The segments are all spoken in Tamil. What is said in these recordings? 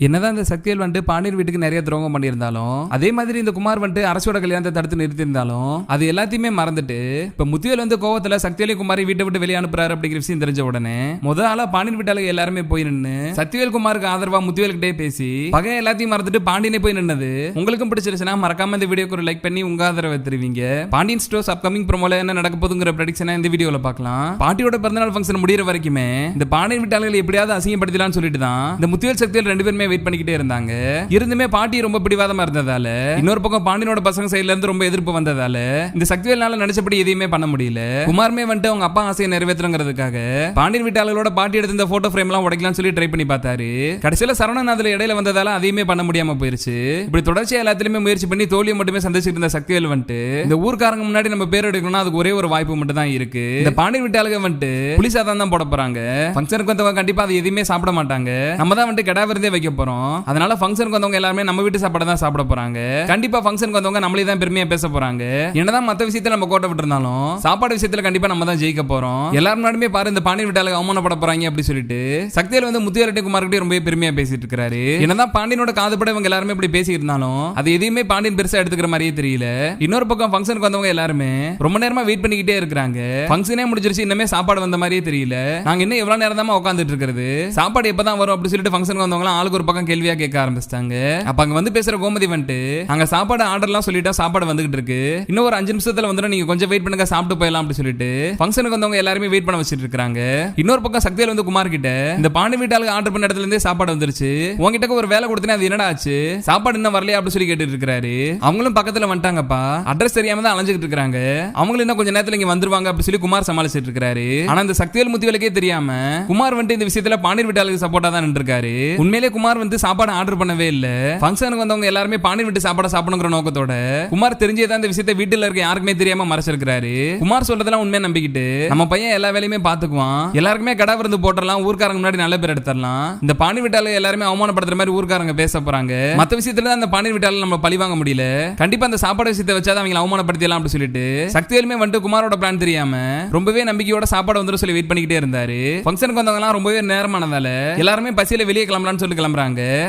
என்னதான் இந்த சக்திவேல் வந்துட்டு பாண்டியர் வீட்டுக்கு நிறைய துரோகம் பண்ணியிருந்தாலும் அதே மாதிரி இந்த குமார் வந்துட்டு அரசோட கல்யாணத்தை தடுத்து நிறுத்தியிருந்தாலும் அது எல்லாத்தையுமே மறந்துட்டு இப்ப முத்துவேல் வந்து கோவத்துல சக்திவேலி குமாரி வீட்டை விட்டு வெளியே அனுப்புறாரு அப்படிங்கிற விஷயம் தெரிஞ்ச உடனே முத ஆளா பாண்டியன் வீட்டாளுக்கு எல்லாருமே போய் நின்று சக்திவேல் குமாருக்கு ஆதரவா முத்துவேல்கிட்டே பேசி பகை எல்லாத்தையும் மறந்துட்டு பாண்டியனே போய் நின்னது. உங்களுக்கும் பிடிச்சிருச்சுன்னா மறக்காம இந்த வீடியோக்கு ஒரு லைக் பண்ணி உங்க ஆதரவை தருவீங்க. பாண்டியன் ஸ்டோர்ஸ் அப்கமிங் ப்ரோமோல என்ன நடக்க போதுங்கிற ப்ரெடிக்ஷனை இந்த வீடியோல பார்க்கலாம். பாட்டியோட பிறந்தநாள் ஃபங்க்ஷன் முடியிற வரைக்குமே இந்த பாண்டியன் வீட்டாளர்கள் எப்படியாவது அசிங்கப்படுத்தலாம்னு சொல்லிட்டு தான் இந்த முத்துவேல் சக்திவேல் ரெண்டு பேருமே வெயிட் பண்ணிக்கிட்டே இருந்தாங்க. இருந்துமே பாட்டி ரொம்ப பிடிவாதமா இருந்ததால இன்னொரு பக்கம் பாண்டியனோட பசங்க சைடுல இருந்து ரொம்ப எதிர்ப்பு வந்ததால இந்த சக்திவேல்னால நினைச்சபடி எதையுமே பண்ண முடியல. குமாருமே வந்துட்டு அவங்க அப்பா ஆசையை நிறைவேற்றணுங்கிறதுக்காக பாண்டியன் வீட்டாளர்களோட பாட்டி எடுத்த இந்த போட்டோ ஃப்ரேம் எல்லாம் உடைக்கலாம்னு சொல்லி ட்ரை பண்ணி பார்த்தாரு. கடைசியில சரவணன் அதுல இடையில வந்ததால அதையுமே பண்ண முடியாம போயிருச்சு. இப்படி தொடர்ச்சியா எல்லாத்துலயுமே முயற்சி பண்ணி தோல்வியை மட்டுமே சந்திச்சிட்டு இருந்த சக்திவேல் வந்துட்டு இந்த ஊர்க்காரங்க முன்னாடி நம்ம பேர் எடுக்கணும்னா அதுக்கு ஒரே ஒரு வாய்ப்பு மட்டும் தான் இருக்கு. இந்த பாண்டியன் வீட்டாளுங்க வந்துட்டு புளிசாதான் தான் போட போறாங்க. ஃபங்க்ஷனுக்கு வந்தவங்க கண்டிப்பா அது எதுவுமே சாப்பிட மாட்டாங்க. நம்ம தான் வந்துட்டு கடா விருந்தே வைக்க போறோம். அதனால ஃபங்க்ஷனுக்கு வந்தவங்க எல்லாருமே நம்ம வீட்டு சாப்பாடு தான் சாப்பிட போறாங்க. கண்டிப்பா ஃபங்க்ஷனுக்கு வந்தவங்க நம்மளே தான் பெருமையா பேச போறாங்க. என்னதான் மத்த விஷயத்துல நம்ம கோட்டை விட்டுருந்தாலும் சாப்பாடு விஷயத்துல கண்டிப்பா நம்ம தான் ஜெயிக்க போறோம். எல்லாரும் முன்னாடியுமே பாரு இந்த பாண்டியன் வீட்டாளுக்கு அவமானப்பட போறாங்க அப்படி சொல்லிட்டு சக்தியில் வந்து முத்தியாரெட்டி குமார்கிட்டே ரொம்ப பெருமையா பேசிட்டு இருக்காரு. என்னதான் பாண்டியனோட காதுபட இவங்க எல்லாருமே இப்படி பேசி இருந்தாலும் அது எதையுமே பாண்டியன் பெருசா எடுத்துக்கிற மாதிரியே தெரியல. இன்னொரு பக்கம் ஃபங்க்ஷனுக்கு வந்தவங்க எல்லாருமே ரொம்ப நேரமா வெயிட் பண்ணிக்கிட்டே இருக்காங்க ஃபங்க்ஷனே முடிஞ்சிருச்சு இன்னமே சாப்பாடு வந்த மாதிரியே தெரியல. நாங்க இன்னும் எவ்வளவு நேரம் தான் உட்காந்துட்டு இருக்கிறது? சாப்பாடு எப்பதான் வரும் அப்படி சொல்லிட்டு ஃபங்க்ஷனுக்கு வந்தவங்க ஆளுக்கு ஒரு பக்கம் கேள்வியா கேட்க ஆரம்பிச்சிட்டாங்க. அப்ப அங்க வந்து பேசுற கோமதி வந்துட்டு அங்க சாப்பாடு ஆர்டர்லாம் சொல்லிட்டா சாப்பாடு வந்துகிட்டு இருக்கு. இன்னும் ஒரு அஞ்சு நிமிஷத்துல வந்துடும் நீங்க கொஞ்சம் வெயிட் பண்ணுங்க சாப்பிட்டு போயிடலாம் அப்படின்னு சொல்லிட்டு ஃபங்க்ஷனுக்கு வந்தவங்க எல்லாருமே வெயிட் பண்ண வச்சிட்டு இருக்காங்க இன்னொரு பக்கம் சக்தியில் வந்து குமார் கிட்ட இந்த பாண்டி வீட்டாளுக்கு ஆர்டர் பண்ண இடத்துல இருந்தே சாப்பாடு வந்துருச்சு. உங்ககிட்ட ஒரு வேலை கொடுத்தனே அது என்னடா ஆச்சு? சாப்பாடு இன்னும் வரலையா? அப்படின்னு சொல்லி கேட்டுட்டு இருக்காரு அவங்களும் பக்கத்துல வந்துட்டாங்கப்பா. அட்ரஸ் தெரியாம தான் அலைஞ்சிட்டு இருக்காங்க அவங்களும் இன்னும் கொஞ்ச நேரத்துல இங்க வந்துருவாங்க அப்படி சொல்லி குமார் சமாளிச்சிட்டு இருக்காரு ஆனா இந்த சக்திவேல் முத்திவேலுக்கே தெரியாம குமார் வந்துட்டு இந்த விஷயத்துல பாண்டியர் வீட்டாளுக்கு சப்போர்ட்டா தான் நின்றுருக்காரு. உண்மையிலே குமார் வந்து சாப்பாடு ஆர்டர் பண்ணவே இல்ல. ஃபங்க்ஷனுக்கு வந்தவங்க எல்லாருமே பாண்டியர் வீட்டு சாப்பாடு சாப்பிடணுங்கிற நோக்கத்தோட. குமார் தெரிஞ்சே தான் இந்த விஷயத்தை வீட்டுல இருக்க யாருக்குமே தெரியாம மறைச்சிருக்காரு குமார் சொல்றதெல்லாம் உண்மையை நம்பிக்கிட்டு நம்ம பையன் எல்லா வேலையுமே பாத்துக்குவான். எல்லாருக்குமே கடை விருந்து போட்டுடலாம் ஊர்க்காரங்க முன்னாடி நல்ல பேர் எடுத்துடலாம். இந்த பாண்டி வீட்டால எல்லாருமே அவமானப்படுத்துற மாதிரி ஊர்க்காரங்க பேச போறாங்க. மத்த விஷயத்துல தான் அந்த பாண்டி வீட்டால நம்ம பழி வாங்க முடியல. கண்டிப்பா அந்த சாப்பாடு விஷயத்தை வச்சா அவங்க அவமானப்படுத்திடலாம் அப்படின்னு சொல்லிட்டு சக்திவேலுமே வந்துட்டு குமாரோட பிளான் தெரியாம ரொம்பவே நம்பிக்கையோட சாப்பாடு வந்துடும் சொல்லி வெயிட் பண்ணிக்கிட்டே இருந்தாரு. ஃபங்க்ஷனுக்கு வந்தவங்க ரொம்பவே நேரமானதால எல்லாருமே பசியில வெளியே கிளம்பலாம்னு சொல்லி கிளம்புறாங்க.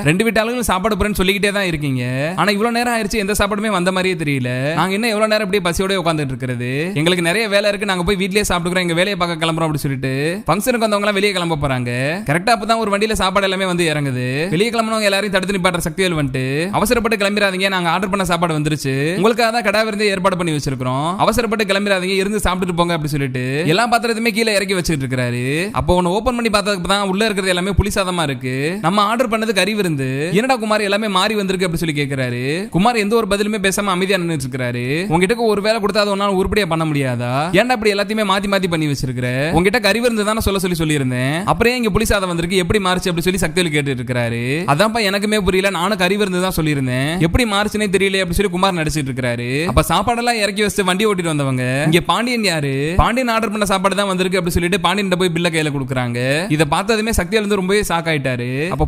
ரெண்டு வீட்டாளுகளும் சாப்பாடு போறேன்னு சொல்லிக்கிட்டே தான் இருக்கீங்க. ஆனா இவ்வளவு நேரம் ஆயிடுச்சு எந்த சாப்பாடுமே வந்த மாதிரியே தெரியல. நாங்க இன்னும் எவ்வளவு நேரம் அப்படியே பசியோட உட்காந்துட்டு இருக்கிறது? எங்களுக்கு நிறைய வேலை இருக்கு நாங்க போய் வீட்லயே சாப்பிட்டுக்கிறோம் எங்க வேலையை பார்க்க கிளம்புறோம் அப்படி சொல்லிட்டு. ஃபங்க்ஷனுக்கு வந்தவங்க எல்லாம் வெளியே கிளம்ப போறாங்க. கரெக்டா அப்பதான் ஒரு வண்டியில சாப்பாடு எல்லாமே வந்து இறங்குது. வெளியே கிளம்பினவங்க எல்லாரையும் தடுத்து நிப்பாட்டுற சக்திவேல் வந்துட்டு. அவசரப்பட்டு கிளம்பிடாதீங்க நாங்க ஆர்டர் பண்ண சாப்பாடு வந்துருச்சு. உங்களுக்காக தான் கடா விருந்து ஏற்பாடு பண்ணி வச்சிருக்கிறோம். அவசரப்பட்டு கிளம்பிடாதீங்க இருந்து சாப்பிட்டுட்டு போங்க அப்படி சொல்லிட்டு. எல்லா பாத்திரத்தையுமே கீழே இறக்கி வச்சுட்டு இருக்காரு அப்போ ஒன்னு ஓபன் பண்ணி பார்த்ததுக்கு தான் உள்ள இருக்கிறது எல்லாமே புளிசாதமா இருக்கு. நம்ம ஆர்டர் பண்ண பண்ணது அறிவு இருந்து என்னடா குமார் எல்லாமே மாறி வந்திருக்கு அப்படி சொல்லி கேக்குறாரு. குமார் எந்த ஒரு பதிலுமே பேசாம அமைதியா நின்றுட்டு இருக்காரு உங்ககிட்ட ஒரு வேலை கொடுத்தா ஒன்னால உருப்படியா பண்ண முடியாதா? ஏன்டா அப்படி எல்லாத்தையுமே மாத்தி மாத்தி பண்ணி வச்சிருக்கிற? உங்ககிட்ட கறிவு இருந்து தானே சொல்ல சொல்லி சொல்லியிருந்தேன். அப்புறம் இங்க புலி சாதம் வந்திருக்கு? எப்படி மாறுச்சு அப்படி சொல்லி சக்தியில் கேட்டு இருக்காரு அதான்ப்பா எனக்குமே புரியல. நானும் கறிவு இருந்து தான் சொல்லியிருந்தேன். எப்படி மாறுச்சுனே தெரியல அப்படி சொல்லி குமார் நடிச்சிட்டு இருக்காரு அப்ப சாப்பாடெல்லாம் இறக்கி வச்சு வண்டி ஓட்டிட்டு வந்தவங்க இங்க பாண்டியன் யாரு? பாண்டியன் ஆர்டர் பண்ண சாப்பாடு தான் வந்திருக்கு அப்படி சொல்லிட்டு பாண்டியன் போய் பில்ல கையில கொடுக்குறாங்க. இதை பார்த்ததுமே சக்தியில இருந்து ரொம்பவே ஷாக் ஆயிட்டாரு. அப்ப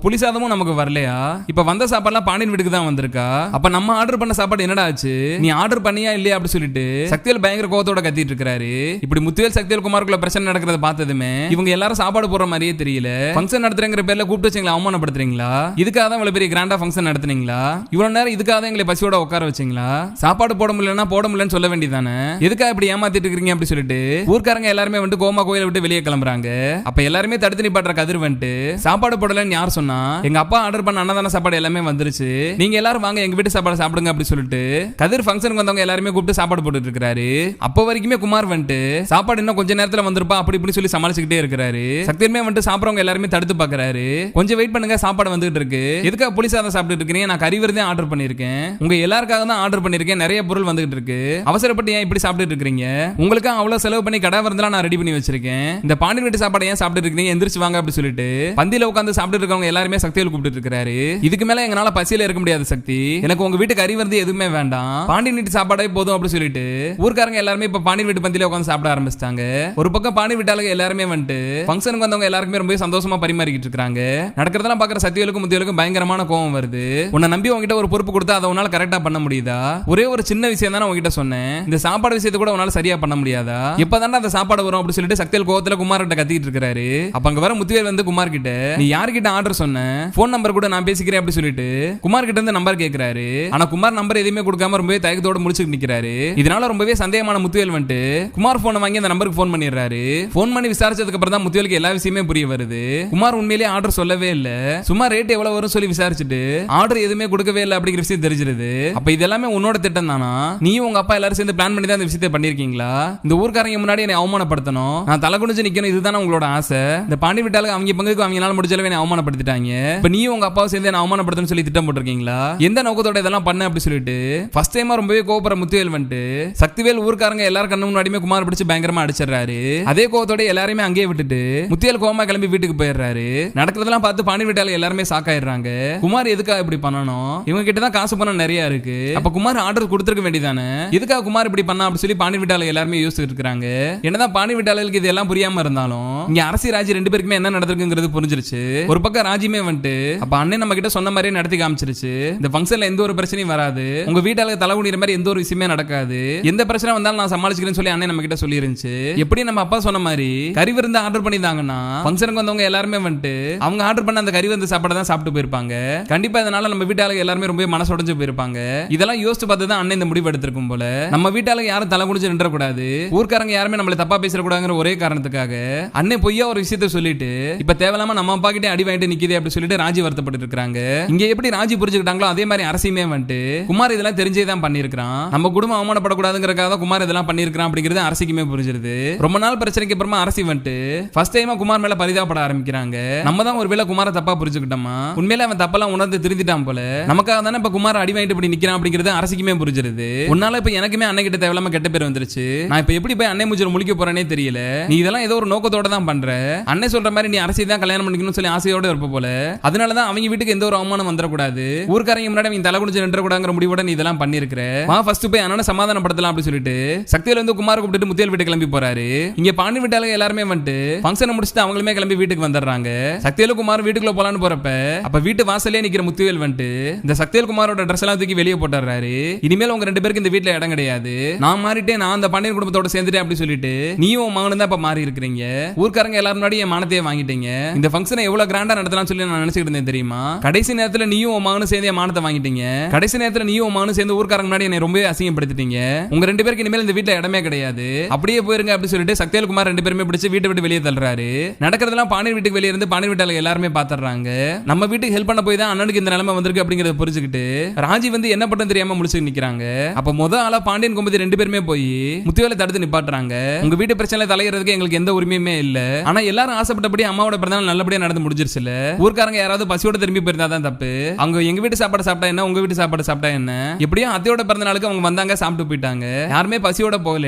சாப்பாடும் நமக்கு வரலையா? இப்ப வந்த சாப்பாடுலாம் பாண்டியன் வீட்டுக்கு தான் வந்திருக்கா? அப்ப நம்ம ஆர்டர் பண்ண சாப்பாடு என்னடா ஆச்சு? நீ ஆர்டர் பண்ணியா இல்லையா அப்படி சொல்லிட்டு சக்திவேல் பயங்கர கோவத்தோட கத்திட்டு இருக்காரு. இப்படி முத்துவேல் சக்திவேல் குமாருக்குள்ள பிரச்சனை நடக்கிறத பார்த்ததுமே இவங்க எல்லாரும் சாப்பாடு போடுற மாதிரியே தெரியல. ஃபங்க்ஷன் நடத்துறங்கிற பேர்ல கூப்பிட்டு வச்சீங்களா? அவமானப்படுத்துறீங்களா? இதுக்காக தான் இவ்வளவு பெரிய கிராண்டா ஃபங்க்ஷன் நடத்துனீங்களா? இவ்வளவு நேரம் இதுக்காக தான் எங்களை பசியோட உட்கார வச்சீங்களா? சாப்பாடு போட முடியலன்னா போட முடியலன்னு சொல்ல வேண்டியதானே எதுக்காக இப்படி ஏமாத்திட்டு இருக்கீங்க அப்படி சொல்லிட்டு ஊர்க்காரங்க எல்லாருமே வந்து கோமா கோயிலை விட்டு வெளியே கிளம்புறாங்க. அப்ப எல்லாருமே தடுத்து நிப்பாட்டுற கதிர் வந்துட்டு சாப்பாடு போடலன்னு யார் சொன்னா? எங்க அப்பா ஆர்டர் பண்ண அன்னதான சாப்பாடு எல்லாமே வந்துருச்சு. நீங்க எல்லாரும் வாங்க எங்க வீட்டு சாப்பாடு சாப்பிடுங்க அப்படி சொல்லிட்டு கதிர் ஃபங்க்ஷனுக்கு வந்தவங்க எல்லாருமே கூப்பிட்டு சாப்பாடு போட்டுட்டு இருக்காரு அப்போ வரைக்குமே குமார் வந்துட்டு சாப்பாடு இன்னும் கொஞ்ச நேரத்துல வந்திருப்பா அப்படி இப்படி சொல்லி சமாளிச்சுக்கிட்டே இருக்காரு சக்தியுமே வந்துட்டு சாப்பிடறவங்க எல்லாருமே தடுத்து பாக்குறாரு கொஞ்சம் வெயிட் பண்ணுங்க சாப்பாடு வந்துட்டு இருக்கு. எதுக்காக புளி சாதம் சாப்பிட்டு இருக்கீங்க? நான் கறி விருந்தே ஆர்டர் பண்ணிருக்கேன் உங்க எல்லாருக்காக தான் ஆர்டர் பண்ணிருக்கேன் நிறைய பொருள் வந்துகிட்டு இருக்கு. அவசரப்பட்டு ஏன் இப்படி சாப்பிட்டு இருக்கீங்க உங்களுக்கு அவ்வளவு செலவு பண்ணி கடை வரதெல்லாம் நான் ரெடி பண்ணி வச்சிருக்கேன். இந்த பாண்டி வீட்டு சாப்பாடு ஏன் சாப்பிட்டு இருக்கீங்க? எந்திரிச்சு வாங்க அப்படி சொல்லிட்டு பந்தியில உட்காந்து சாப்பிட்டு இருக்கவங்க எல்லாருமே சக்தி சக்தியில் கூப்பிட்டு இருக்காரு இதுக்கு மேல எங்களால பசியில இருக்க முடியாது சக்தி. எனக்கு உங்க வீட்டுக்கு கறி விருந்து எதுவுமே வேண்டாம். பாண்டி வீட்டு சாப்பாடே போதும் அப்படின்னு சொல்லிட்டு ஊர்க்காரங்க எல்லாருமே இப்ப பாண்டி வீட்டு பந்தியில உட்காந்து சாப்பிட ஆரம்பிச்சிட்டாங்க. ஒரு பக்கம் பாண்டி வீட்டாளுக்கு எல்லாருமே வந்துட்டு ஃபங்க்ஷனுக்கு வந்தவங்க எல்லாருக்குமே ரொம்ப சந்தோஷமா பரிமாறிக்கிட்டு இருக்காங்க. நடக்கிறதெல்லாம் பாக்குற சத்தியலுக்கும் முத்தியலுக்கும் பயங்கரமான கோவம் வருது. உன்னை நம்பி உங்ககிட்ட ஒரு பொறுப்பு கொடுத்தா அதை உன்னால கரெக்டா பண்ண முடியுதா? ஒரே ஒரு சின்ன விஷயம் தானே உங்ககிட்ட சொன்னேன். இந்த சாப்பாடு விஷயத்தை கூட உன்னால சரியா பண்ண முடியாதா? இப்பதானே அந்த சாப்பாடு வரும் அப்படின்னு சொல்லிட்டு சக்தியல் கோவத்துல குமார் கிட்ட கத்திட்டு இருக்காரு அப்ப அங்க வர முத்துவேல் வந்து குமார் கிட்ட நீ யார்கிட்ட ஆர்டர் சொன்ன? போன் நம்பர் கூட நான் பேசிக்கிறேன் அப்படி சொல்லிட்டு குமார் கிட்ட இருந்து நம்பர் கேட்கிறாரு ஆனா குமார் நம்பர் எதுவுமே கொடுக்காம ரொம்பவே தயக்கத்தோட முடிச்சுட்டு நிக்கிறாரு. இதனால ரொம்பவே சந்தேகமான முத்துவேல் வந்துட்டு குமார் போனை வாங்கி அந்த நம்பருக்கு போன் பண்ணிடுறாரு. போன் பண்ணி விசாரிச்சதுக்கு அப்புறம் தான் முத்துவேலுக்கு எல்லா விஷயமே புரிய வருது. குமார் உண்மையிலேயே ஆர்டர் சொல்லவே இல்ல. சும்மா ரேட் எவ்வளவு வரும் சொல்லி விசாரிச்சுட்டு ஆர்டர் எதுவுமே கொடுக்கவே இல்லை அப்படிங்கிற விஷயம் தெரிஞ்சிருது. அப்ப இது எல்லாமே உன்னோட திட்டம் தானா? நீ உங்க அப்பா எல்லாரும் சேர்ந்து பிளான் பண்ணி தான் இந்த விஷயத்தை பண்ணிருக்கீங்களா? இந்த ஊர்க்காரங்க முன்னாடி என்னை அவமானப்படுத்தணும். நான் தலை குனிஞ்சு நிக்கணும் இதுதானே உங்களோட ஆசை. இந்த பாண்டி விட்டாலும் அவங்க பங்குக்கு அவங்களால முடிஞ்சளவு என்னை அவமானப்படுத்திட்டாங்க. இப்ப நீயும் உங்க அப்பாவை சேர்ந்து நான் அவமானப்படுத்தணும் சொல்லி திட்டம் போட்டிருக்கீங்களா? எந்த நோக்கத்தோட இதெல்லாம் பண்ண அப்படி சொல்லிட்டு? ஃபர்ஸ்ட் டைமா ரொம்பவே கோபப்படுற முத்துவேல் வந்துட்டு சக்திவேல் ஊருக்காரங்க எல்லாரும் கண்ணு முன்னாடியுமே குமார் பிடிச்சு பயங்கரமா அடிச்சிடுறாரு. அதே கோவத்தோட எல்லாரையுமே அங்கேயே விட்டுட்டு முத்தியல் கோமா கிளம்பி வீட்டுக்கு போயிடுறாரு. நடக்கிறதெல்லாம் பார்த்து பாண்டி வீட்டால எல்லாருமே சாக்காயிடுறாங்க குமார் எதுக்காக இப்படி பண்ணணும்? இவங்க கிட்ட தான் காசு பணம் நிறைய இருக்கு. அப்ப குமார் ஆர்டர் கொடுத்துருக்க வேண்டியதானே? எதுக்காக குமார் இப்படி பண்ணா அப்படி சொல்லி பாண்டி வீட்டால எல்லாருமே யோசிச்சுட்டு இருக்காங்க. என்னதான் பாண்டி வீட்டாளர்களுக்கு இது எல்லாம் புரியாம இருந்தாலும் இங்க அரசி ராஜி ரெண்டு பேருக்குமே என்ன நடந்திருக்குங்கிறது புரிஞ்சிருச்சு. ஒரு பக்கம் ராஜியுமே வந்துட்டு அப்ப அண்ணன் நம்ம கிட்ட சொன்ன மாதிரியே நடத்தி காமிச்சிருச்சு. இந்த ஃபங்க்ஷன்ல எந்த ஒரு பிரச்சனையும் வராது. உங்க வீட்டாளுக்கு தலை குனிற மாதிரி எந்த ஒரு விஷயமே நடக்காது. எந்த பிரச்சனை வந்தாலும் நான் சமாளிச்சுக்கிறேன்னு சொல்லி அண்ணன் நம்ம கிட்ட சொல்லி இருந்துச்சு எப்படி நம்ம அப்பா சொன்ன மாதிரி கறி விருந்து ஆர்டர் பண்ணியிருந்தாங்கன்னா ஃபங்க்ஷனுக்கு வந்தவங்க எல்லாருமே வந்துட்டு அவங்க ஆர்டர் பண்ண அந்த கறி வந்து சாப்பாடு தான் சாப்பிட்டு போயிருப்பாங்க. கண்டிப்பா இதனால நம்ம வீட்டாளுக்கு எல்லாருமே ரொம்ப மனசுடைஞ்சு போயிருப்பாங்க. இதெல்லாம் யோசிச்சு பார்த்து தான் அண்ணன் இந்த முடிவு எடுத்திருக்கும் போல. நம்ம வீட்டாளுக்கு யாரும் தலை குடிச்சு நின்ற கூடாது ஊர்க்காரங்க யாருமே நம்மள தப்பா பேசக்கூடாதுங்கிற ஒரே காரணத்துக்காக அண்ணன் பொய்யா ஒரு விஷயத்த சொல்லிட்டு இப்ப தேவையில்லாம நம்ம அப்பா கிட்டே அடி வாங்கிட்டு நிக்கிது அப்படி சொல்லிட்டு ராஜி வருத்தப்பட்டு இருக்காங்க இங்க எப்படி ராஜி புரிஞ்சுக்கிட்டாங்களோ அதே மாதிரி அரசியுமே வந்துட்டு குமார் இதெல்லாம் தெரிஞ்சே தான் பண்ணியிருக்கான் நம்ம குடும்பம் அவமானப்படக்கூடாதுங்கிறக்காக தான் குமார் இதெல்லாம் பண்ணிருக்கான் அப்படிங்கிறது அரசிக்குமே புரிஞ்சிருது. ரொம்ப நாள் பிரச்சனைக்கு அப்புறமா அரசி வந்துட்டு ஃபர்ஸ்ட் டைமா குமார் மேல பரிதாபப்பட ஆரம்பிக்கிறாங்க. நம்ம தான் ஒருவேளை குமார தப்பா புரிஞ்சுக்கிட்டோமா? உண்மையில அவன் தப்பெல்லாம் உணர்ந்து திருந்திட்டான் போல. நமக்காக தானே இப்ப குமார் அடி வாங்கிட்டு இப்படி நிக்கிறான் அப்படிங்கிறது அரசிக்குமே புரிஞ்சிருது. உன்னால இப்ப எனக்குமே அன்னை கிட்ட தேவையில்லாம கெட்ட பேர் வந்துருச்சு. நான் இப்ப எப்படி போய் அன்னை மூஞ்சில முழிக்க போறேனே தெரியல. நீ இதெல்லாம் ஏதோ ஒரு நோக்கத்தோட தான் பண்ற. அன்னை சொல்ற மாதிரி நீ அரசி தான் கல்யாணம் பண்ணிக்கணும்னு சொல்லி ஆசையோட இருப்ப போல. அதனால தான் அவங்க வீட்டுக்கு எந்த ஒரு அவமானம் வந்துடக்கூடாது. ஊர்க்காரங்க முன்னாடி அவங்க தலை குடிச்சு நின்றக்கூடாங்கிற முடிவோட நீ இதெல்லாம் பண்ணிருக்கிற. வா ஃபர்ஸ்ட் போய் அண்ணனை சமாதானப்படுத்தலாம் அப்படின்னு சொல்லிட்டு சக்தியில வந்து குமார் கூப்பிட்டு முத்தியல் வீட்டு கிளம்பி போறாரு. இங்க பாண்டி வீட்டால எல்லாருமே வந்துட்டு ஃபங்க்ஷனை முடிச்சுட்டு அவங்களுமே கிளம்பி வீட்டுக்கு வந்துடுறாங்க. சக்தியில குமார் வீட்டுக்குள்ள போலான்னு போறப்ப அப்ப வீட்டு வாசலே நிக்கிற முத்துவேல் வந்துட்டு இந்த சக்தியல் குமாரோட ட்ரெஸ் எல்லாம் தூக்கி வெளியே போட்டுறாரு இனிமேல் உங்க ரெண்டு பேருக்கு இந்த வீட்டுல இடம் கிடையாது. நான் மாறிட்டேன் நான் அந்த பாண்டியன் குடும்பத்தோட சேர்ந்துட்டேன் அப்படின்னு சொல்லிட்டு நீயும் உன் மகனும் தான் இப்ப மாறி இருக்கிறீங்க ஊர்க்காரங்க எல்லாரும் முன்னாடி என் மானத்தையே வாங்கிட்டீங்க. இந்த ஃபங்க்ஷனை எவ்வளவு கிராண்டா நடத்தலாம் சொல்லி நான் நினைச்சிட்டு இருந்தேன் தெரியுமா? கடைசி நேரத்துல நீயும் உன் மகனும் சேர்ந்து என் மானத்தை வாங்கிட்டீங்க. கடைசி நேரத்துல நீயும் உன் மகனும் சேர்ந்து ஊர்க்காரங்க முன்னாடி என்னை ரொம்பவே அசிங்கப்படுத்திட்டீங்க. உங்க ரெண்டு பேருக்கு இனிமேல் இந்த வீட்டுல இடமே கிடையாது. அப்படியே போயிருங்க அப்படின்னு சொல்லிட்டு சக்தியல் குமார் ரெண்டு பேருமே பிடிச்சு வீட்டை விட்டு வெளியே தள்ளுறாரு. நடக்கிறதெல்லாம் பாண்டியர் வீட்டுக்கு வெளியே இருந்து பாண்டியர் வீட்டால எல்லாருமே பாத்துறாங்க. நம்ம வீட்டுக்கு ஹெல்ப் பண்ண போய் தான் அண்ணனுக்கு இந்த நிலைமை வந்திருக்கு அப்படிங்கறத புரிஞ்சுக்கிட்டு ராஜி வந்து என்ன பண்ண தெரியாம முடிச்சு நிக்கிறாங்க. அப்ப முத ஆளா பாண்டியன் கும்பதி ரெண்டு பேருமே போய் முத்துவேலை தடுத்து நிப்பாட்டுறாங்க. உங்க வீட்டு பிரச்சனை தலையிறதுக்கு எங்களுக்கு எந்த உரிமையுமே இல்ல. ஆனா எல்லாரும் ஆசைப்பட்டபடி அம்மாவோட பிறந்தநாள் நல்லபடியா நடந்து முடிஞ்சிருச்சுல. ஊர்க்காரங்க யாராவது பசியோட திரும்பி போயிருந்தா தான் தப்பு. அவங்க எங்க வீட்டு சாப்பாடு சாப்பிட்டா என்ன? உங்க வீட்டு சாப்பாடு சாப்பிட்டா என்ன? எப்படியும் அத்தையோட பிறந்த நாளுக்கு அவங்க வந்தாங்க சாப்பிட்டு போயிட்டாங்க. யாருமே பசியோட போகல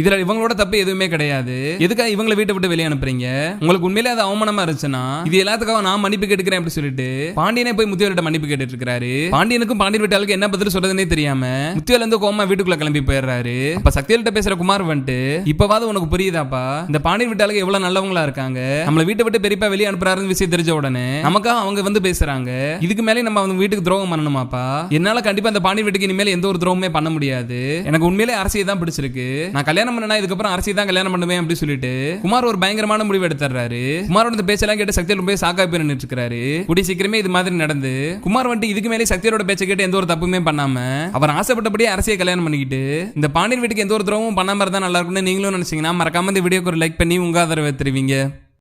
இதுல இவங்களோட தப்பு எதுவுமே கிடையாது. எதுக்காக இவங்களை வீட்டை விட்டு வெளியே அனுப்புறீங்க? உங்களுக்கு உண்மையிலே அது அவமானமா இருந்துச்சுன்னா இது எல்லாத்துக்காக நான் மன்னிப்பு கேட்டுக்கிறேன் அப்படின்னு சொல்லிட்டு பாண்டியனே போய் முத்தியோட மன்னிப்பு கேட்டுட்டு இருக்காரு பாண்டியனுக்கும் பாண்டியன் வீட்டாளுக்கு என்ன பதில் சொல்றதுன்னே தெரியாம முத்தியோல இருந்து கோமா வீட்டுக்குள்ள கிளம்பி போயிடுறாரு. அப்ப சக்தியல்கிட்ட பேசுற குமார் வந்துட்டு இப்பவாது உனக்கு புரியுதாப்பா? இந்த பாண்டியன் வீட்டாளுக்கு எவ்வளவு நல்லவங்களா இருக்காங்க? நம்மள வீட்டை விட்டு பெரியப்பா வெளியே அனுப்புறாருன்னு விஷயம் தெரிஞ்ச உடனே நமக்கு நமக்காக அவங்க வந்து பேசுறாங்க. இதுக்கு மேலே நம்ம அவங்க வீட்டுக்கு துரோகம் பண்ணணுமாப்பா? என்னால கண்டிப்பா அந்த பாண்டி வீட்டுக்கு இனிமேல் எந்த ஒரு துரோகமே பண்ண முடியாது. எனக்கு உண்மையிலே அரசியை தான் பிடிச்சிருக்கு. நான் கல்யாணம் பண்ணனா இதுக்கப்புறம் அரசியை தான் கல்யாணம் பண்ணுவேன் அப்படி சொல்லிட்டு குமார் ஒரு பயங்கரமான முடிவு எடுத்துறாரு குமாரோட இந்த பேச்செல்லாம் கேட்டு சக்தியில் ரொம்ப சாக்கா போய் நின்னுட்டு இருக்காரு கூடிய சீக்கிரமே இது மாதிரி நடந்து குமார் வந்துட்டு இதுக்கு மேலே சக்தியோட பேச்சை கேட்டு எந்த ஒரு தப்புமே பண்ணாம அவர் ஆசைப்பட்டபடியே அரசியை கல்யாணம் பண்ணிக்கிட்டு இந்த பாண்டியன் வீட்டுக்கு எந்த ஒரு துரோகமும் பண்ணாம இருந்தா நல்லா இருக்கும்னு நீங்களும் நினைச்சீங்கன்னா மறக்காம இந்த வீடியோக்கு ஒரு லைக் பண்ணி உங்க ஆதரவை தெரிவிங்க.